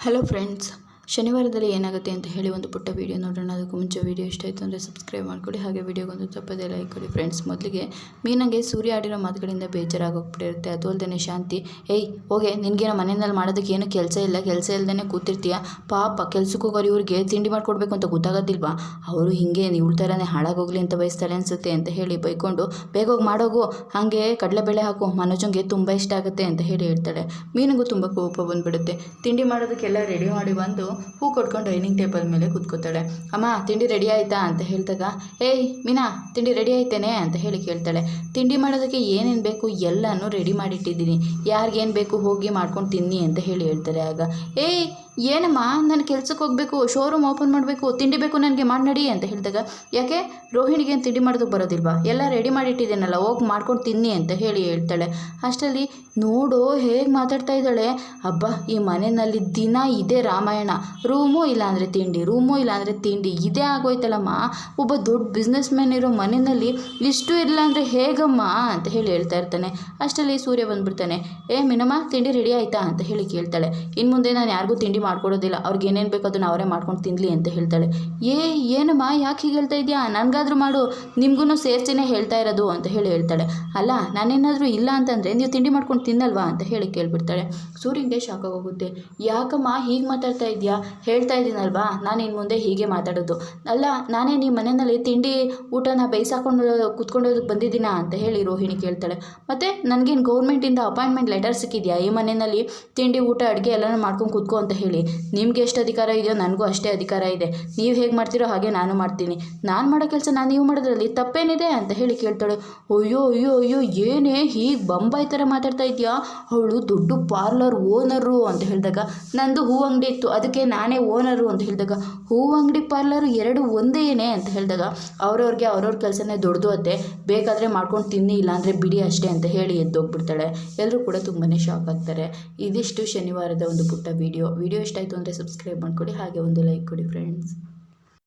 Hello friends ಶನಿವಾರದಲ್ಲಿ ಏನಾಗುತ್ತೆ ಅಂತ ಹೇಳಿ ಒಂದು ಪುಟ್ಟ ವೀಡಿಯೋ ನೋಡೋಣ. ಅದಕ್ಕೂ ಮುಂಚೆ ವೀಡಿಯೋ ಇಷ್ಟ ಆಯಿತು ಅಂದರೆ ಸಬ್ಸ್ಕ್ರೈಬ್ ಮಾಡಿಕೊಡಿ ಹಾಗೆ ವೀಡಿಯೋಗೊಂದು ತಪ್ಪದೇ ಲೈಕ್ ಕೊಡಿ ಫ್ರೆಂಡ್ಸ್ ಮೊದಲಿಗೆ ಮೀನಂಗೆ ಸೂರ್ಯ ಆಡಿರೋ ಮಾತುಗಳಿಂದ ಬೇಜಾರಾಗೋಗ್ಬಿಟ್ಟಿರುತ್ತೆ. ಅದು ಅಲ್ಲದೆ ಶಾಂತಿ, ಏಯ್, ಹೋಗೆ ನಿನಗೇನೋ ಮನೆಯಲ್ಲಿ ಮಾಡೋದಕ್ಕೆ ಏನು ಕೆಲಸ ಇಲ್ಲ? ಕೆಲಸ ಇಲ್ಲದೇ ಕೂತಿರ್ತೀಯ? ಪಾಪ, ಕೆಲ್ಸಕ್ಕೆ ಹೋಗೋರು ಇವ್ರಿಗೆ ತಿಂಡಿ ಮಾಡಿಕೊಡ್ಬೇಕು ಅಂತ ಗೊತ್ತಾಗೋದಿಲ್ವಾ? ಅವರು ಹಿಂಗೆ, ಇವಳ ಥರನೇ ಹಾಳಾಗೋಗ್ಲಿ ಅಂತ ಬಯಸ್ತಾರೆ ಅನಿಸುತ್ತೆ ಅಂತ ಹೇಳಿ ಬೈಕೊಂಡು, ಬೇಗ ಹೋಗಿ ಮಾಡೋಗು, ಹಾಗೆ ಕಡಲೆಬೇಳೆ ಹಾಕು, ಮನೋಜಂಗೆ ತುಂಬ ಇಷ್ಟ ಆಗುತ್ತೆ ಅಂತ ಹೇಳಿ ಹೇಳ್ತಾಳೆ. ಮೀನಿಗೂ ತುಂಬ ಕೋಪ ಬಂದುಬಿಡುತ್ತೆ. ತಿಂಡಿ ಮಾಡೋದಕ್ಕೆಲ್ಲ ರೆಡಿ ಮಾಡಿ ಬಂದು ಹೂ ಕೊಟ್ಕೊಂಡು ಡೈನಿಂಗ್ ಟೇಬಲ್ ಮೇಲೆ ಕೂತ್ಕೋತಾಳೆ ಅಮ್ಮ, ತಿಂಡಿ ರೆಡಿ ಆಯಿತಾ? ಅಂತ ಹೇಳಿದಾಗ, ಏಯ್, ಮೀನಾ, ತಿಂಡಿ ರೆಡಿ ಆಯ್ತೇನೆ? ಅಂತ ಹೇಳಿ ಕೇಳ್ತಾಳೆ. ತಿಂಡಿ ಮಾಡೋದಕ್ಕೆ ಏನೇನು ಬೇಕು ಎಲ್ಲನೂ ರೆಡಿ ಮಾಡಿಟ್ಟಿದ್ದೀನಿ. ಯಾರಿಗೇನು ಬೇಕು ಹೋಗಿ ಮಾಡ್ಕೊಂಡು ತಿನ್ನಿ ಅಂತ ಹೇಳಿ ಹೇಳ್ತಾರೆ ಆಗ. ಏಯ್, ಏನಮ್ಮ? ನಾನು ಕೆಲ್ಸಕ್ಕೆ ಹೋಗಬೇಕು ಶೋರೂಮ್ ಓಪನ್ ಮಾಡಬೇಕು, ತಿಂಡಿ ಬೇಕು ನನಗೆ ಮಾಡಿ ನಡಿ ಅಂತ ಹೇಳಿದಾಗ, ಯಾಕೆ? ರೋಹಿಣಿಗೆ ಏನು ತಿಂಡಿ ಮಾಡೋದಕ್ಕೆ ಬರೋದಿಲ್ವಾ? ಎಲ್ಲ ರೆಡಿ ಮಾಡಿಟ್ಟಿದ್ದೇನಲ್ಲ, ಹೋಗಿ ಮಾಡ್ಕೊಂಡು ತಿನ್ನಿ ಅಂತ ಹೇಳಿ ಹೇಳ್ತಾಳೆ. ಅಷ್ಟರಲ್ಲಿ ನೋಡು ಹೇಗೆ ಮಾತಾಡ್ತಾ ಇದ್ದಾಳೆ. ಹಬ್ಬ ಈ ಮನೆಯಲ್ಲಿ ದಿನ ಇದೇ ರಾಮಾಯಣ. ರೂಮು ಇಲ್ಲಾಂದರೆ ತಿಂಡಿ, ರೂಮು ಇಲ್ಲಾಂದರೆ ತಿಂಡಿ, ಇದೇ ಆಗೋಯ್ತಲ್ಲಮ್ಮ. ಒಬ್ಬ ದೊಡ್ಡ ಬಿಸ್ನೆಸ್ ಮ್ಯಾನ್ ಇರೋ ಮನೆಯಲ್ಲಿ ಇಷ್ಟು ಇಲ್ಲ ಅಂದರೆ ಹೇಗಮ್ಮ ಅಂತ ಹೇಳಿ ಹೇಳ್ತಾ ಇರ್ತಾನೆ. ಅಷ್ಟರಲ್ಲಿ ಸೂರ್ಯ ಬಂದುಬಿಡ್ತಾನೆ. ಏ, ಮಿನಮ್ಮ, ತಿಂಡಿ ರೆಡಿ ಆಯಿತಾ? ಅಂತ ಹೇಳಿ ಕೇಳ್ತಾಳೆ. ಇನ್ನು ಮುಂದೆ ನಾನು ಯಾರಿಗೂ ತಿಂಡಿ ಮಾಡ್ಕೊಡೋದಿಲ್ಲ. ಅವ್ರಿಗೆ ಏನೇನು ಬೇಕು ಅದನ್ನು ಅವರೇ ಮಾಡ್ಕೊಂಡು ತಿನ್ನಲಿ ಅಂತ ಹೇಳ್ತಾಳೆ. ಏ, ಏನಮ್ಮ, ಯಾಕೆ ಹೀಗೆ ಹೇಳ್ತಾ ಇದೆಯಾ? ನನಗಾದ್ರೂ ಮಾಡು. ನಿಮಗೂ ಸೇರ್ಸಿನೇ ಹೇಳ್ತಾ ಇರೋದು ಅಂತ ಹೇಳಿ ಹೇಳ್ತಾಳೆ. ಅಲ್ಲ, ನಾನೇನಾದರೂ ಇಲ್ಲ ಅಂತಂದರೆ ನೀವು ತಿಂಡಿ ಮಾಡ್ಕೊಂಡು ತಿನ್ನಲ್ವಾ? ಅಂತ ಹೇಳಿ ಕೇಳ್ಬಿಡ್ತಾಳೆ. ಸೂರ್ಯನಿಗೆ ಶಾಕ್ ಆಗೋಗುತ್ತೆ. ಯಾಕಮ್ಮ, ಹೀಗೆ ಮಾತಾಡ್ತಾ ಇದೆಯಾ? ಹೇಳ್ತಾ ಇದ್ದೀನಲ್ವಾ ನಾನು ಇನ್ನು ಮುಂದೆ ಹೀಗೆ ಮಾತಾಡೋದು. ಅಲ್ಲ, ನಾನೇ ನಿಮ್ಮ ಮನೆಯಲ್ಲಿ ತಿಂಡಿ, ಊಟನ ಬೇಯಿಸಾಕೊಂಡು ಕುತ್ಕೊಂಡೋದಕ್ಕೆ ಬಂದಿದ್ದೀನಾ ಅಂತ ಹೇಳಿ ರೋಹಿಣಿ ಕೇಳ್ತಾಳೆ. ಮತ್ತು, ನನಗೇನು ಗೌರ್ಮೆಂಟಿಂದ ಅಪಾಯಿಂಟ್ಮೆಂಟ್ ಲೆಟರ್ ಸಿಕ್ಕಿದೆಯಾ? ಈ ಮನೆಯಲ್ಲಿ ತಿಂಡಿ, ಊಟ, ಅಡುಗೆ ಎಲ್ಲನೂ ಮಾಡ್ಕೊಂಡು ಕುತ್ಕೋ ಅಂತ ಹೇಳಿ. ನಿಮ್ಗೆ ಎಷ್ಟು ಅಧಿಕಾರ ಇದೆಯೋ ನನಗೂ ಅಷ್ಟೇ ಅಧಿಕಾರ ಇದೆ. ನೀವು ಹೇಗೆ ಮಾಡ್ತೀರೋ ಹಾಗೆ ನಾನು ಮಾಡ್ತೀನಿ. ನಾನು ಮಾಡೋ ಕೆಲಸ ನಾನು ನೀವು ಮಾಡೋದ್ರಲ್ಲಿ ತಪ್ಪೇನಿದೆ ಅಂತ ಹೇಳಿ ಕೇಳ್ತಾಳೆ. ಅಯ್ಯೋ ಅಯ್ಯೋ ಅಯ್ಯೋ, ಏನೇ ಹೀಗೆ ಬಂಬಾಯಿ ಥರ ಮಾತಾಡ್ತಾ ಇದೆಯಾ? ಅವಳು ದೊಡ್ಡ ಪಾರ್ಲರ್ ಓನರು ಅಂತ ಹೇಳಿದಾಗ ನಂದು ಹೂ ಅಂಗಡಿ ಇತ್ತು. ಅದಕ್ಕೆ ನಾನೇ ಓನರು ಅಂತ ಹೇಳಿದಾಗ, ಹೂ ಅಂಗಡಿ ಪಾರ್ಲರು ಎರಡು ಒಂದೇ ಏನೇ ಅಂತ ಹೇಳಿದಾಗ, ಅವ್ರವ್ರಿಗೆ ಅವ್ರವ್ರ ಕೆಲಸನೇ ದೊಡ್ಡದು ಅತ್ತೆ, ಬೇಕಾದರೆ ಮಾಡ್ಕೊಂಡು ತಿನ್ನಿ ಇಲ್ಲಾಂದರೆ ಬಿಡಿ ಅಷ್ಟೇ ಅಂತ ಹೇಳಿ ಎದ್ದೋಗ್ಬಿಡ್ತಾಳೆ. ಎಲ್ಲರೂ ಕೂಡ ತುಂಬಾ ಶಾಕ್ ಆಗ್ತಾರೆ. ಇದಿಷ್ಟು ಶನಿವಾರದ ಒಂದು ಪುಟ್ಟ ವಿಡಿಯೋ ವಿಡಿಯೋ ಇಷ್ಟ ಆಯಿತು ಅಂದರೆ ಸಬ್ಸ್ಕ್ರೈಬ್ ಮಾಡಿಕೊಡಿ, ಹಾಗೆ ಒಂದು ಲೈಕ್ ಕೊಡಿ ಫ್ರೆಂಡ್ಸ್